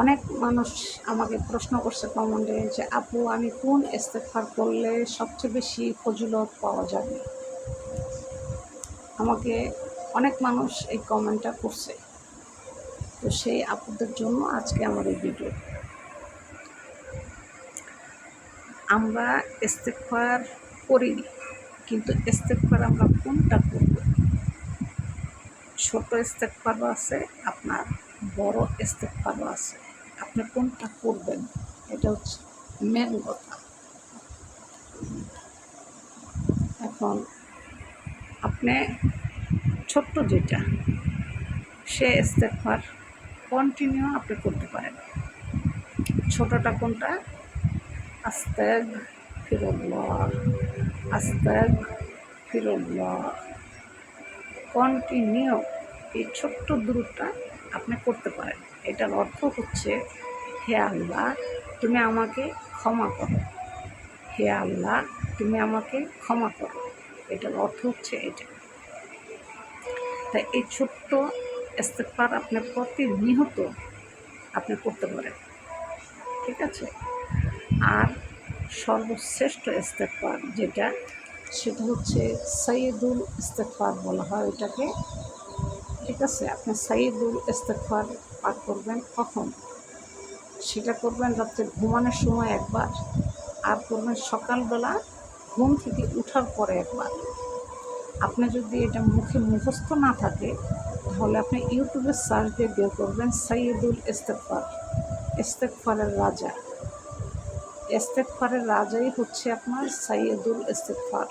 অনেক মানুষ আমাকে প্রশ্ন করছে কমেন্টে যে, আপু, আমি কোন ইস্তেকফার করলে সবচেয়ে বেশি ফজিলত পাওয়া যাবে? আমাকে অনেক মানুষ এই কমেন্টটা করছে। তো সেই আপুদের জন্য আজকে আমার এই ভিডিও। আমরা ইস্তেকফার করি, কিন্তু ইস্তেকফার আমরা কোনটা করব? ছোট ইস্তেকফারও আছে, আপনার বড় ইস্তেকফারও আছে। আপনি কোনটা করবেন? এটা হচ্ছে মেন কথা। এখন আপনি ছোট্ট যেটা, সে ইস্তেকফার কন্টিনিউ আপনি করতে পারেন। ছোটটা কোনটা? আস্তাগ ফিরুল্লাহ আস্তাগ ফিরুল্লাহ কন্টিনিউ এই ছোট্ট দূরটা আপনি করতে পারেন। এটার অর্থ হচ্ছে, হে আল্লাহ, তুমি আমাকে ক্ষমা করো। হে আল্লাহ, তুমি আমাকে ক্ষমা করো। এটার অর্থ হচ্ছে এটা। তাই এই ছোট্ট ইস্তেকবার আপনি প্রতিনিয়ত আপনি করতে পারেন। ঠিক আছে? আর সর্বশ্রেষ্ঠ ইস্তেকবার যেটা, সেটা হচ্ছে সৈয়দুল ইস্তেকবার বলা হয় এটাকে। ঠিক আছে, আপনি সাইদুল ইস্তেকফার পাঠ করবেন কখন? সেটা করবেন রাত্রে ঘুমানোর সময় একবার, আর করবেন সকালবেলা ঘুম থেকে উঠার পরে একবার। আপনি যদি এটা মুখে মুখস্থ না থাকে, তাহলে আপনি ইউটিউবে সার্চ দিয়ে বের করবেন সাইয়দুল ইস্তেকফার ইস্তেকফারের রাজা। ইস্তেকফারের রাজাই হচ্ছে আপনার সাইয়দুল ইস্তেকফার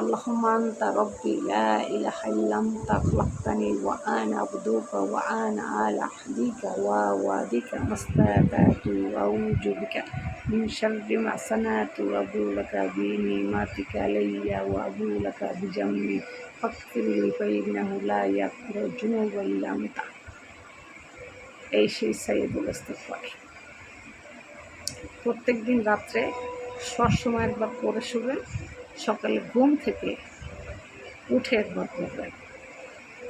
اللهم أنت ربي لا إله إلا أنت خلقتني وأنا عبدك وأنا على عهدك ووعدك ما استطعت أعوذ بك من شر ما صنعت وأبو لك بنعمتك علي وأبو لك بجنبي فاغفر لي فإنه لا يغفر الذنوب إلا أنت এই সেই সাইদুল ইস্তেফার প্রত্যেক দিন রাত্রে সবসময় একবার পরে শুবেন সকালে ঘুম থেকে উঠে একবার করবেন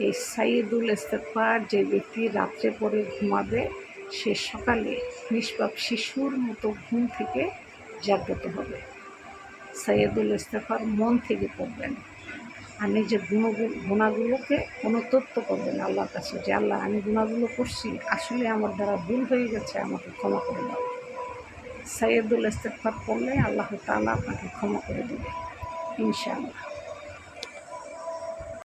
এই সাইদুল ইস্তেফার যে ব্যক্তি রাত্রে পরে ঘুমাবে, সে সকালে নিষ্পাপ শিশুর মতো ঘুম থেকে জাগ্রত হবে। সাইয়েদুল ইস্তেফার মন থেকে করবেন আর নিজের গুণগুলো, গুণাগুলোকে অনুতপ্ত করবেন আল্লাহর কাছে যে, আল্লাহ, আমি গুণাগুলো করছি, আসলে আমার দ্বারা ভুল হয়ে গেছে, আমাকে ক্ষমা করে দাও। সাইয়েদুল ইস্তেফার করলে আল্লাহ তালা আপনাকে ক্ষমা করে দেবে। ইনশাআল্লাহ